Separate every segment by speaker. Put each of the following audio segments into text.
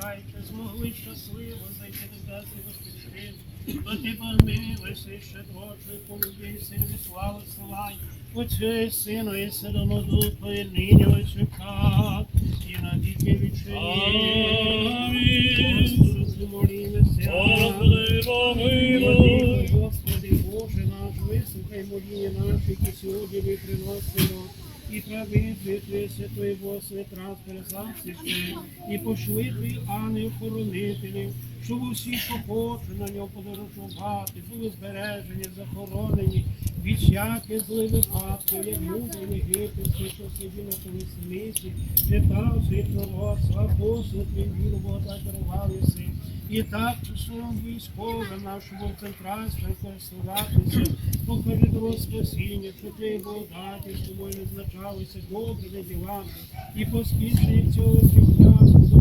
Speaker 1: втішайся, змогли щасливо зайти до даси Господи. То ти помилуйся, ще Боже, полюбий син від слави силай. Отцю і Сину і Святому Духу, і нині ось і на віки вічні. Господи, молімося.
Speaker 2: Господи, помилуй.
Speaker 1: Господи Боже наш, вислухай моління наші, які сьогодні ми приносимо. Прави Твої Святої Боже, трас і пошли Твої ангели хоронителів, щоб усі, що хочуть на нього подорожувати, були збережені, захоронені від всяких злих випадків, як люди єгипетські, що сиділи на смісі, читав свій пророцтва, апостол Твій віру Бога дарували син. І так часом військовим нашому центральству користуватися, покажи до спасіння, що ти благодаті з тобою не значалися добрими ділами, і по скінченні цього життя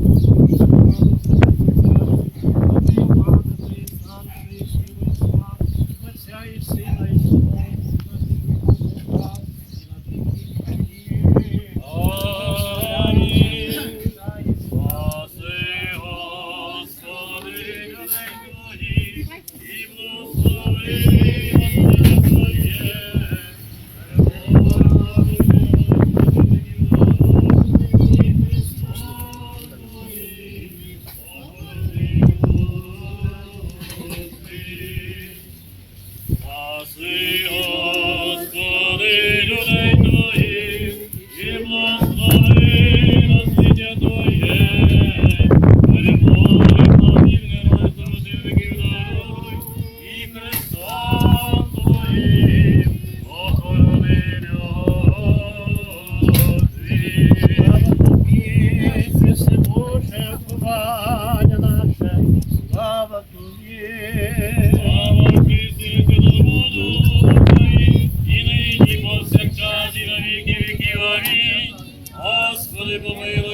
Speaker 2: Господи, помилуй,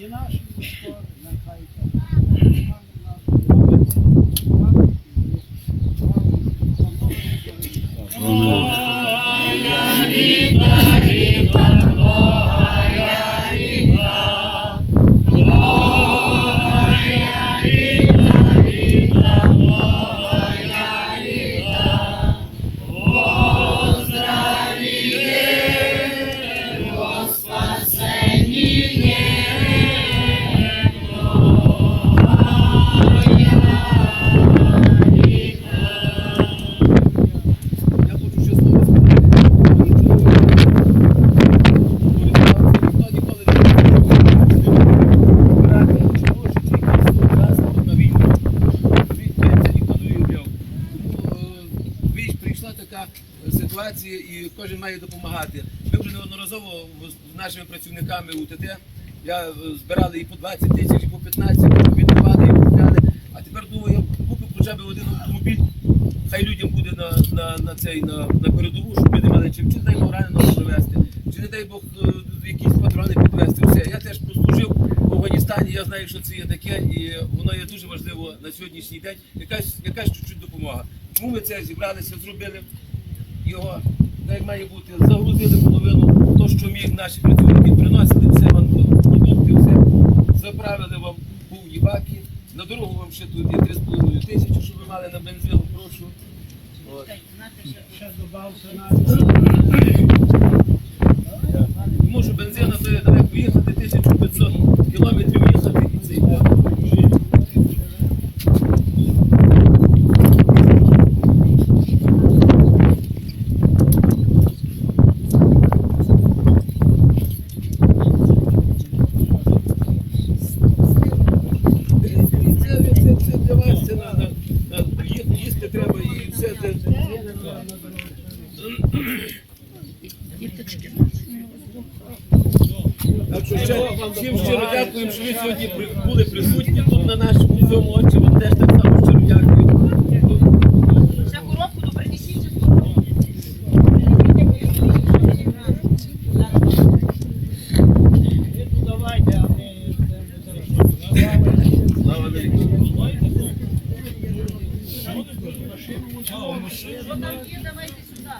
Speaker 3: Ihr Nachschub ist vor. Віч, така ситуація і кожен має допомагати. Ми вже неодноразово з нашими працівниками УТТ я е, збирали і по 20 тисяч, і по 15, віддавали, і купляли. А тепер думаю, я куплю хоча б один автомобіль, хай людям буде на, на, на цей на, на передову, щоб не мали чим, чи не дай Бог раненого довести, чи не дай Бог е, якісь патрони підвести. Все. Я теж прослужив в Афганістані. Я знаю, що це є таке, і воно є дуже важливо на сьогоднішній день. Якась, якась чуть-чуть допомога. Це зібралися, зробили його, так як має бути, загрузили половину, то, що міг наші працівники, приносили все вам продукти, все, заправили вам повні баки. На дорогу вам ще тут є 3,5 тисячі, щоб ви мали на бензин, прошу.
Speaker 1: Ще добався на
Speaker 3: що бензина то далеко їхати, 1500 кілометрів їхати і цей год. Це, це, це для вас, це на, на, на, ї- їсти треба і все це. Так що ще всім щиро дякуємо, що ви сьогодні були присутні тут на нашому цьому отче. Вам теж так само щиро дякую.
Speaker 4: Ще коробку то принесіть. ще коробку.
Speaker 1: давайте, а ми
Speaker 3: Слава навіки.
Speaker 4: Що там є, давайте сюди.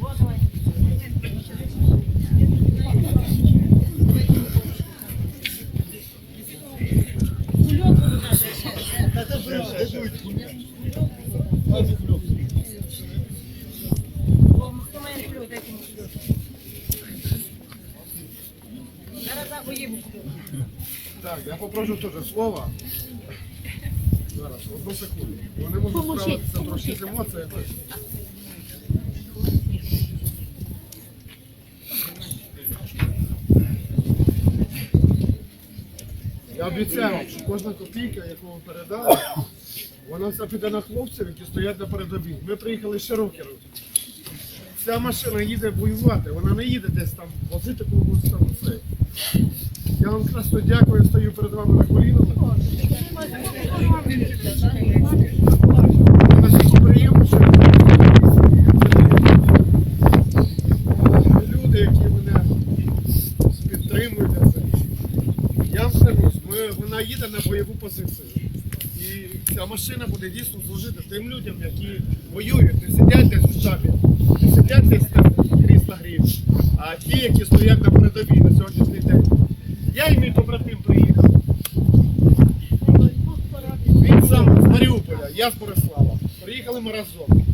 Speaker 4: От, давайте. Кульок буде ще. О, хто має кульок, дайте мені кульок. Зараз заходимо кульок.
Speaker 5: Так, я попрошу теж слова. Зараз, одну секунду. Вони можуть справитися трошки з емоціями. Я обіцяю, що кожна копійка, яку ви передали, вона все піде на хлопців, які стоять на передовій. Ми приїхали з Широкіну. Ця машина їде воювати, вона не їде десь там возити когось там це. Я вам красно дякую, стою перед вами на колінах. Люди, які мене підтримують. Я вам вона їде на бойову позицію. Ця машина буде дійсно служити тим людям, які воюють, не сидять десь в штабі, не сидять десь там крісло грів, а ті, які стоять на передовій на сьогоднішній день. Я і мій побратим приїхав. Він сам з Маріуполя, я з Борислава. Приїхали ми разом.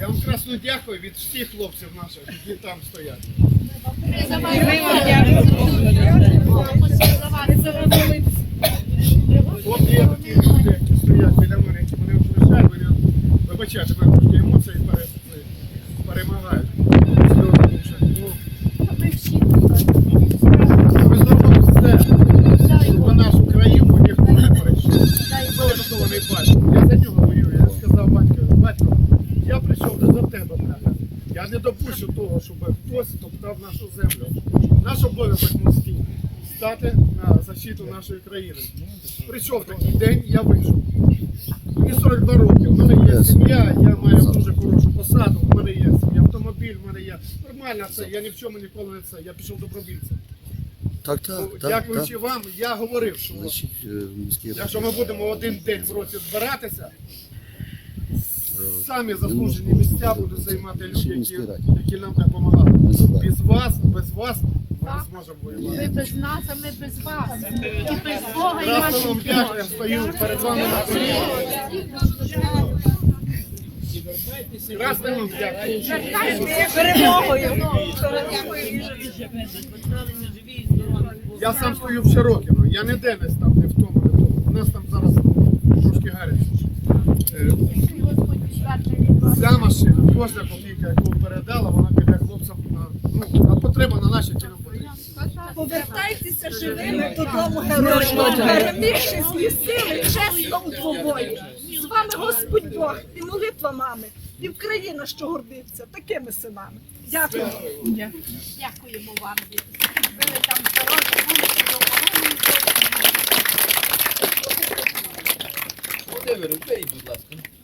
Speaker 5: Я вам красно дякую від всіх хлопців наших, які там стоять. От є такі люди, які стоять біля мене, які мене окружають, мене, вибачайте, мене трошки емоції пере, перемагають. Ну, Ми зробимо все, щоб нашу країну ніхто не батько. Я за нього воюю. Я сказав батькові, батько, я прийшов не за тебе, бляха. Я не допущу того, щоб хтось топтав нашу землю. Наш обов'язок морський стати на защиту нашої країни. Прийшов такий день, я вийшов. Мені 42 роки, в мене є сім'я, я маю дуже хорошу посаду, в мене є свій автомобіль, в мене є нормально це, я ні в чому ніколи не це. Я пішов добровільцем.
Speaker 6: Так,
Speaker 5: Ну,
Speaker 6: так, так,
Speaker 5: Дякуючи
Speaker 6: так.
Speaker 5: вам, я говорив, що
Speaker 6: е,
Speaker 5: якщо ми будемо один день в році збиратися,
Speaker 6: Е,
Speaker 5: самі заслужені місця будуть займати люди, які, які нам допомагали. Без вас, без вас ми
Speaker 7: Ви без нас, а ми без вас. І без Бога, і
Speaker 5: дякую, я стою перед вами на вам. Я сам стою в Широкіно, я не де десь там, не в тому, не в тому. У нас там зараз трошки гаряче. Е. Ця машина, кожна копійка, яку передала, вона піде хлопцям на, ну, на потреба на наші потрібні.
Speaker 8: Повертайтеся живими додому героїчно, перемігши злі сили, чесно у двобої. З вами Господь Бог і молитва мами, і Україна, що гордиться такими синами. Дякую.
Speaker 7: Дякуємо вам. Ви там дороги, вулиці, допомогли.
Speaker 3: Володимир, вийдь, будь ласка.